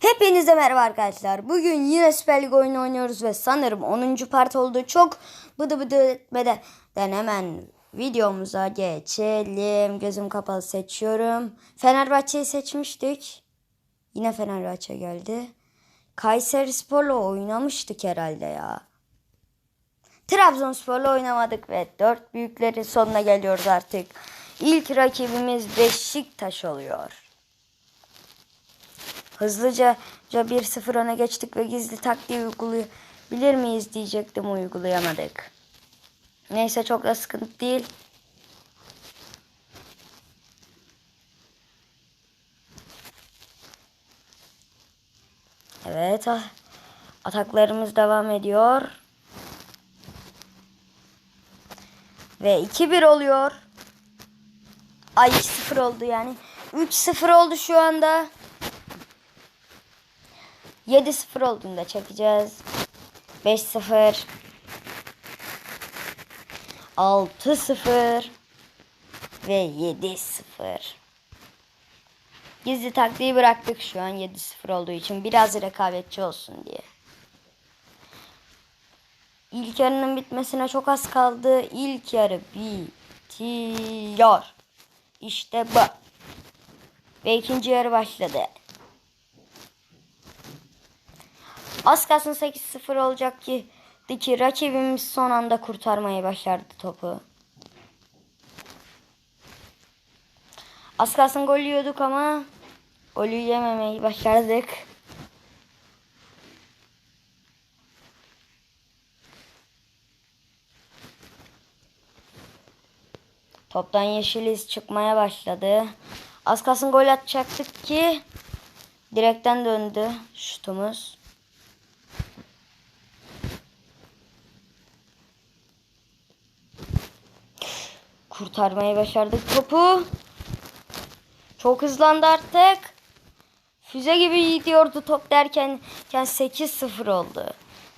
Hepinize merhaba arkadaşlar. Bugün yine Süper Lig oyunu oynuyoruz ve sanırım 10. part oldu. Çok bıdı bıdı etmeden hemen videomuza geçelim. Gözüm kapalı seçiyorum. Fenerbahçe'yi seçmiştik. Yine Fenerbahçe geldi. Kayseri Spor'la oynamıştık herhalde ya. Trabzonspor'la oynamadık ve dört büyüklerin sonuna geliyoruz artık. İlk rakibimiz Beşiktaş oluyor. Hızlıca 1-0 öne geçtik ve gizli taktiği uygulayabilir miyiz diyecektim uygulayamadık. Neyse çok da sıkıntı değil. Evet ah, ataklarımız devam ediyor. Ve 2-1 oluyor. Ay 2-0 oldu yani. 3-0 oldu şu anda. 7-0 olduğunda çekeceğiz. 5-0. 6-0 ve 7-0. Gizli taktiği bıraktık şu an 7-0 olduğu için biraz rekabetçi olsun diye. İlk yarının bitmesine çok az kaldı. İlk yarı bitiyor. İşte bu. Ve ikinci yarı başladı. Az kalsın 8-0 olacak ki ki rakibimiz son anda kurtarmayı başardı topu. Az kalsın gol yiyorduk ama golü yememeyi başardık. Toptan yeşil iz çıkmaya başladı. Az kalsın gol atacaktık ki direkten döndü şutumuz. Kurtarmayı başardık topu. Çok hızlandı artık. Füze gibi gidiyordu top derken 8-0 oldu.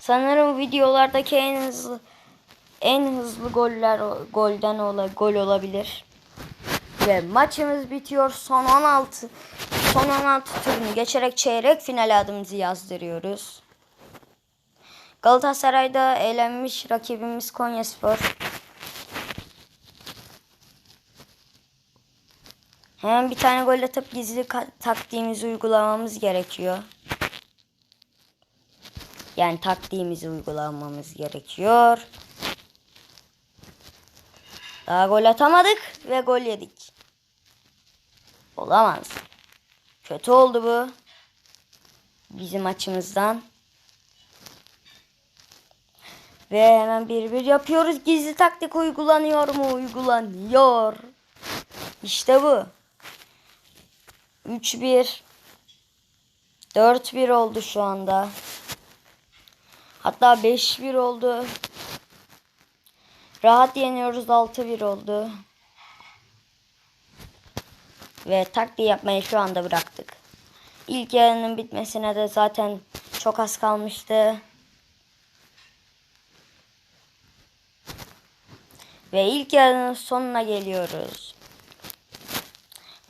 Sanırım videolardaki en hızlı en hızlı goller golden ola, gol olabilir. Ve maçımız bitiyor. Son 16 son 16 turunu geçerek çeyrek finale adımızı yazdırıyoruz. Galatasaray'da eğlenmiş rakibimiz Konyaspor. Hemen bir tane gol atıp gizli taktiğimizi uygulamamız gerekiyor. Yani taktiğimizi uygulamamız gerekiyor. Daha gol atamadık ve gol yedik. Olamaz. Kötü oldu bu. Bizim açımızdan. Ve hemen bir bir yapıyoruz. Gizli taktik uygulanıyor mu? Uygulanıyor. İşte bu. 3-1 4-1 oldu şu anda. Hatta 5-1 oldu. Rahat yeniyoruz 6-1 oldu. Ve taktiği yapmayı şu anda bıraktık. İlk yarının bitmesine de zaten çok az kalmıştı. Ve ilk yarının sonuna geliyoruz.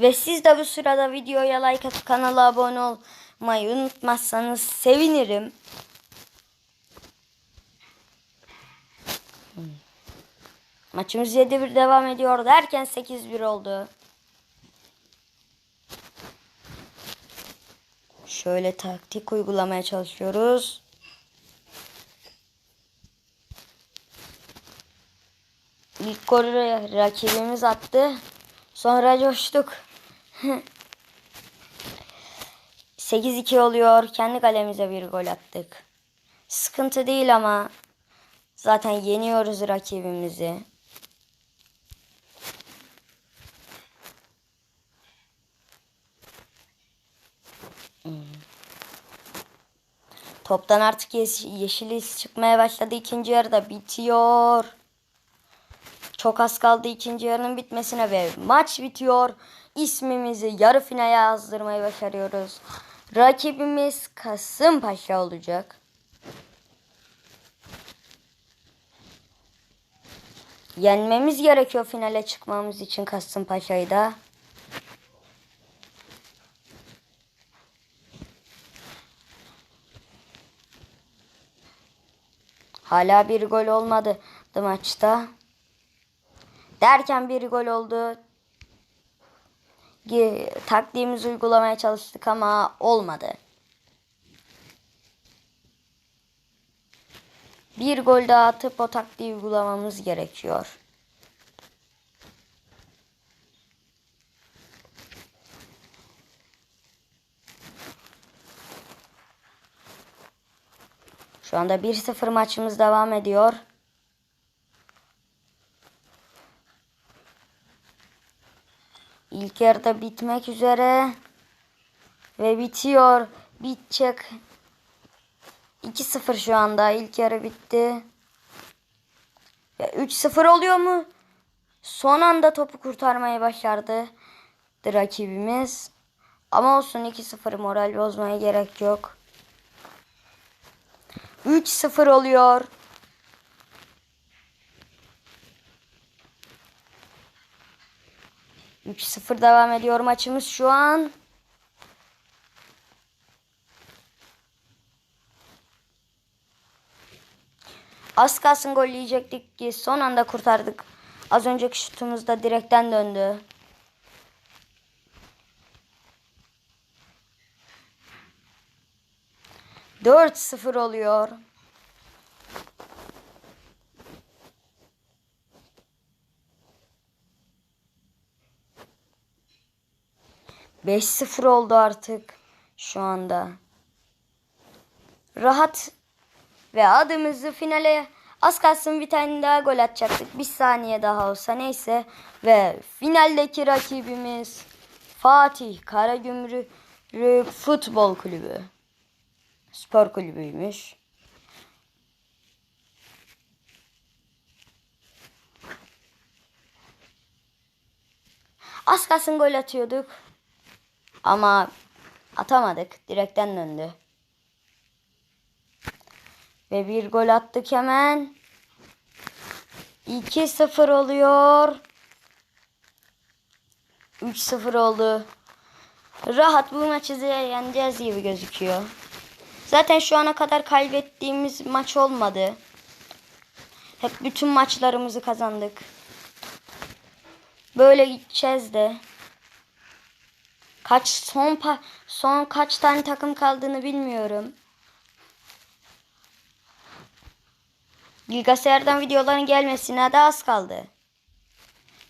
Ve siz de bu sırada videoya like atıp kanala abone olmayı unutmazsanız sevinirim. Hmm. Maçımız 7-1 devam ediyor derken 8-1 oldu. Şöyle taktik uygulamaya çalışıyoruz. İlk golü rakibimiz attı. Sonra coştuk. 8-2 oluyor. Kendi kalemize bir gol attık. Sıkıntı değil ama zaten yeniyoruz rakibimizi. Hmm. Toptan artık yeşil çıkmaya başladı. İkinci yarıda bitiyor. Çok az kaldı ikinci yarının bitmesine ve maç bitiyor. İsmimizi yarı finale yazdırmayı başarıyoruz. Rakibimiz Kasımpaşa olacak. Yenmemiz gerekiyor finale çıkmamız için Kasımpaşa'yı da. Hala bir gol olmadı maçta. Derken bir gol oldu. Taktiğimizi uygulamaya çalıştık ama olmadı. Bir gol daha atıp o taktiği uygulamamız gerekiyor. Şu anda 1-0 maçımız devam ediyor. İlk yarıda bitmek üzere. Ve bitiyor. Bitecek. 2-0 şu anda. İlk yarı bitti. Ve 3-0 oluyor mu? Son anda topu kurtarmayı başardı rakibimiz. Ama olsun 2-0 moral bozmaya gerek yok. 3-0 oluyor. Üç sıfır devam ediyor maçımız şu an. Az kalsın gol yiyecektik ki son anda kurtardık. Az önceki şutumuz da direkten döndü. Dört sıfır oluyor. Beş sıfır oldu artık şu anda. Rahat ve adımızı finale az kalsın bir tane daha gol atacaktık. Bir saniye daha olsa neyse. Ve finaldeki rakibimiz Fatih Karagümrük Futbol Kulübü. Spor kulübüymüş. Az kalsın gol atıyorduk. Ama atamadık. Direkten döndü. Ve bir gol attık hemen. 2-0 oluyor. 3-0 oldu. Rahat bu maçı yeneceğiz gibi gözüküyor. Zaten şu ana kadar kaybettiğimiz maç olmadı. Hep bütün maçlarımızı kazandık. Böyle gideceğiz de. Kaç son pa- son kaç tane takım kaldığını bilmiyorum. Bilgisayardan videoların gelmesine de az kaldı.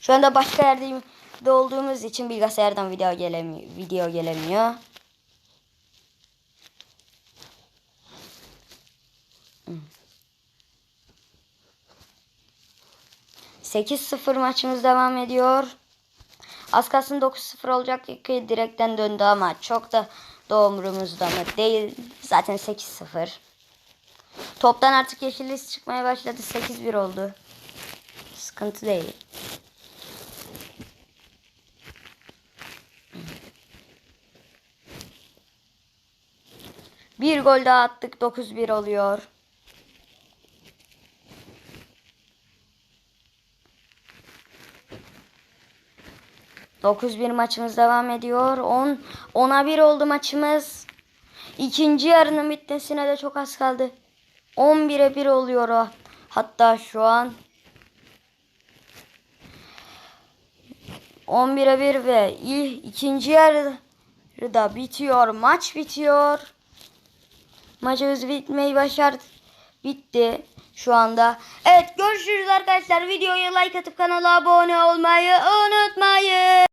Şu anda başka yerde de olduğumuz için bilgisayardan video gelemiyor. Video gelemiyor. 8-0 maçımız devam ediyor. Az kalsın 9-0 olacak ki direkten döndü ama çok da doğumumuzda mı değil. Zaten 8-0. Toptan artık yeşillis çıkmaya başladı. 8-1 oldu. Sıkıntı değil. Bir gol daha attık. 9-1 oluyor. Dokuz bir maçımız devam ediyor. 10 10'a 1 oldu maçımız. İkinci yarının bitmesine de çok az kaldı. 11'e 1 oluyor o. Hatta şu an 11'e 1 ve ikinci yarıda bitiyor. Maç bitiyor. Maçımız bitmeyi başardı. Bitti şu anda. Evet görüşürüz arkadaşlar. Videoya like atıp kanala abone olmayı unutmayın.